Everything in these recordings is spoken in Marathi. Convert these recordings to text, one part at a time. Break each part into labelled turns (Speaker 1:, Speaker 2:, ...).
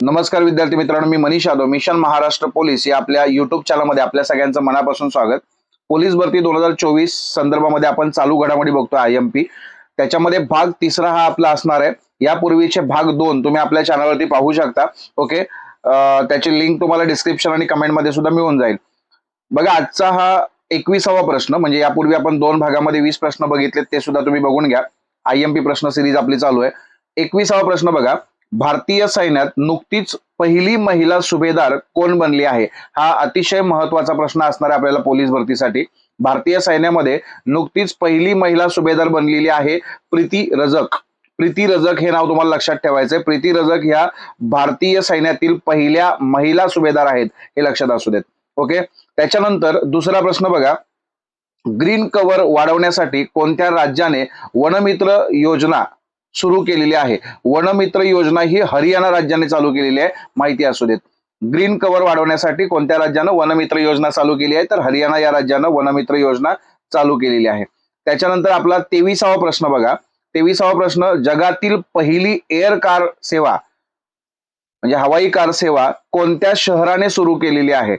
Speaker 1: नमस्कार विद्यार्थी मित्रांनो मी मनीष यादव मिशन महाराष्ट्र पोलीस या आपल्या युट्यूब चॅनलमध्ये आपल्या सगळ्यांचं मनापासून स्वागत. पोलीस भरती दोन हजार चोवीस संदर्भामध्ये आपण चालू घडामोडी बघतो आय एम पी त्याच्यामध्ये भाग तिसरा हा आपला असणार आहे. यापूर्वीचे भाग दोन तुम्ही आपल्या चॅनलवरती पाहू शकता. ओके त्याची लिंक तुम्हाला डिस्क्रिप्शन आणि कमेंटमध्ये सुद्धा मिळून जाईल. बघा आजचा हा एकविसावा प्रश्न म्हणजे यापूर्वी आपण दोन भागामध्ये वीस प्रश्न बघितले ते सुद्धा तुम्ही बघून घ्या. आय एम पी प्रश्न सिरीज आपली चालू आहे. एकविसावा प्रश्न बघा. भारतीय सैन्यात नुकतीच पहिली महिला सुभेदार कोण बनली आहे? हा अतिशय महत्त्वाचा प्रश्न असणार आहे आपल्याला पोलीस भरतीसाठी. भारतीय सैन्यामध्ये नुकतीच पहिली महिला सुभेदार बनलेली आहे प्रीती रजक. प्रीती रजक हे नाव तुम्हाला लक्षात ठेवायचंय. प्रीती रजक ह्या भारतीय सैन्यातील पहिल्या महिला सुभेदार आहेत हे लक्षात असू देत. ओके? त्याच्यानंतर दुसरा प्रश्न बघा. ग्रीन कव्हर वाढवण्यासाठी कोणत्या राज्याने वनमित्र योजना सुरू केलेली आहे. वनमित्र योजना ही हरियाणा राज्याने चालू केलेली आहे. माहिती असू देत. ग्रीन कव्हर वाढवण्यासाठी कोणत्या राज्यानं वनमित्र योजना चालू केली आहे? तर हरियाणा या राज्यानं वनमित्र योजना चालू केलेली आहे. त्याच्यानंतर आपला तेविसावा प्रश्न बघा. तेविसावा प्रश्न जगातील पहिली एअर कार सेवा म्हणजे हवाई कार सेवा कोणत्या शहराने सुरू केलेली आहे?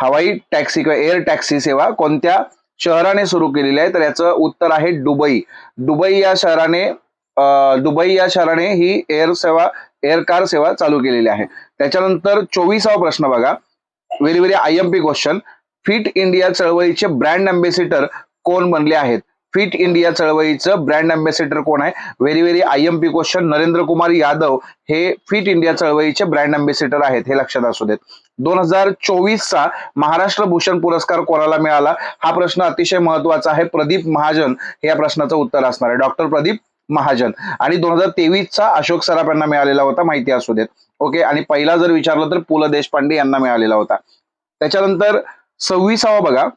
Speaker 1: हवाई टॅक्सी किंवा एअर टॅक्सी सेवा कोणत्या शहराने सुरू केलेली आहे? तर याचं उत्तर आहे दुबई. दुबई या शहराने दुबई या शहराने ही एअर सेवा एअर कार सेवा चालू केलेली आहे. त्याच्यानंतर चोवीसावा प्रश्न बघा. Very very I M P question fit India चळवळीचे ब्रँड अँबेसिडर कोण बनले आहेत? फिट इंडिया चळवळीचं ब्रँड अँबेसिडर कोण आहे? Very very I M P question Narendra Kumar Yadav हे फिट इंडिया चळवळीचे ब्रँड अँबेसिडर आहेत हे लक्षात असू देत. दोन हजार चोवीसचा महाराष्ट्र भूषण पुरस्कार कोणाला मिळाला? हा प्रश्न अतिशय महत्त्वाचा आहे. प्रदीप महाजन हे या प्रश्नाचं उत्तर असणार आहे. डॉक्टर प्रदीप महाजन. आणि दोन हजार तेवीसचा अशोक सराफ यांना मिळालेला होता माहिती असू देत. ओके आणि पहिला जर विचारलं तर पु ल देशपांडे यांना मिळालेला होता. त्याच्यानंतर सव्वीसावा बघा.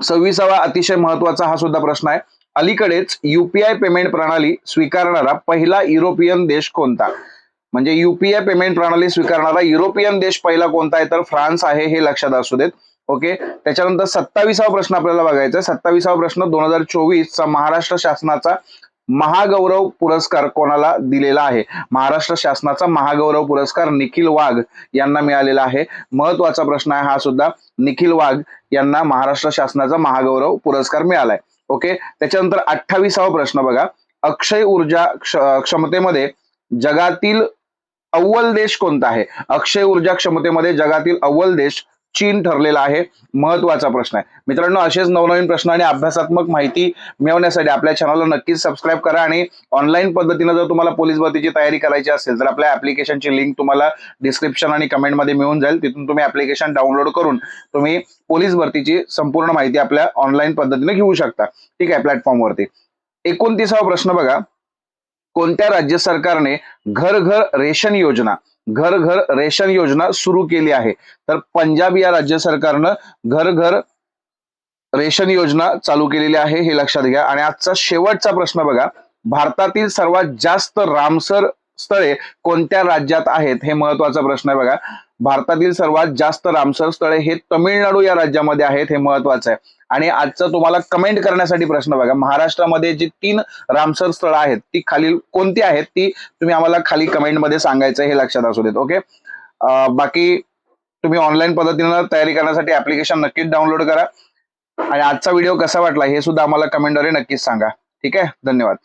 Speaker 1: सव्वीसावा अतिशय महत्त्वाचा हा सुद्धा प्रश्न आहे. अलीकडेच युपीआय पेमेंट प्रणाली स्वीकारणारा पहिला युरोपियन देश कोणता? म्हणजे युपीआय पेमेंट प्रणाली स्वीकारणारा युरोपियन देश पहिला कोणता आहे? तर फ्रान्स आहे हे लक्षात असू देत. ओके त्याच्यानंतर सत्तावीसावा प्रश्न आपल्याला बघायचा आहे. सत्तावीसावा प्रश्न दोन हजार चोवीसचा महाराष्ट्र शासनाचा महागौरव पुरस्कार कोणाला दिलेला आहे? महाराष्ट्र शासनाचा महागौरव पुरस्कार निखिल वाघ यांना मिळालेला आहे. महत्त्वाचा प्रश्न आहे हा सुद्धा. निखिल वाघ यांना महाराष्ट्र शासनाचा महागौरव पुरस्कार मिळालाय. ओके? त्याच्यानंतर अठ्ठावीसावा प्रश्न बघा. अक्षय ऊर्जा क्ष- क्षमतेमध्ये जगातील अव्वल देश कोणता आहे? अक्षय ऊर्जा क्षमतेमध्ये जगातील अव्वल देश चीन ठरलेला आहे. महत्त्वाचा प्रश्न आहे. मित्रांनो असेच नवनवीन प्रश्न आणि अभ्यासात्मक माहिती मिळवण्यासाठी आपल्या चॅनलला नक्कीच सबस्क्राईब करा आणि ऑनलाईन पद्धतीनं जर तुम्हाला पोलीस भरतीची तयारी करायची असेल तर आपल्या ऍप्लिकेशनची लिंक तुम्हाला डिस्क्रिप्शन आणि कमेंटमध्ये मिळून जाईल. तिथून तुम्ही ऍप्लिकेशन डाउनलोड करून तुम्ही पोलीस भरतीची संपूर्ण माहिती आपल्या ऑनलाईन पद्धतीने घेऊ शकता. ठीक आहे प्लॅटफॉर्मवरती एकोणतीसावा प्रश्न बघा. कोणत्या राज्य सरकारने घर घर रेशन योजना घर घर रेशन योजना सुरू केली आहे. तर पंजाब या राज्य सरकारनं घर घर रेशन योजना चालू केलेली आहे हे लक्षात घ्या. आणि आजचा शेवटचा प्रश्न बघा. भारतातील सर्वात जास्त रामसर स्थळे कोणत्या राज्यात आहेत हे महत्त्वाचा प्रश्न आहे बघा. भारतातील सर्वात जास्त रामसर स्थळे हे तमिळनाडू या राज्यामध्ये आहेत हे महत्वाचं आहे. आणि आजचा तुम्हाला कमेंट करण्यासाठी प्रश्न बघा. महाराष्ट्रामध्ये जी तीन रामसर स्थळं आहेत ती खालील कोणती आहेत ती तुम्ही आम्हाला खाली कमेंटमध्ये सांगायचं हे लक्षात असू देत ओके बाकी तुम्ही ऑनलाईन पद्धतीनं तयारी करण्यासाठी ऍप्लिकेशन नक्कीच डाउनलोड करा. आणि आजचा व्हिडिओ कसा वाटला हे सुद्धा आम्हाला कमेंटद्वारे नक्कीच सांगा. ठीक आहे? धन्यवाद.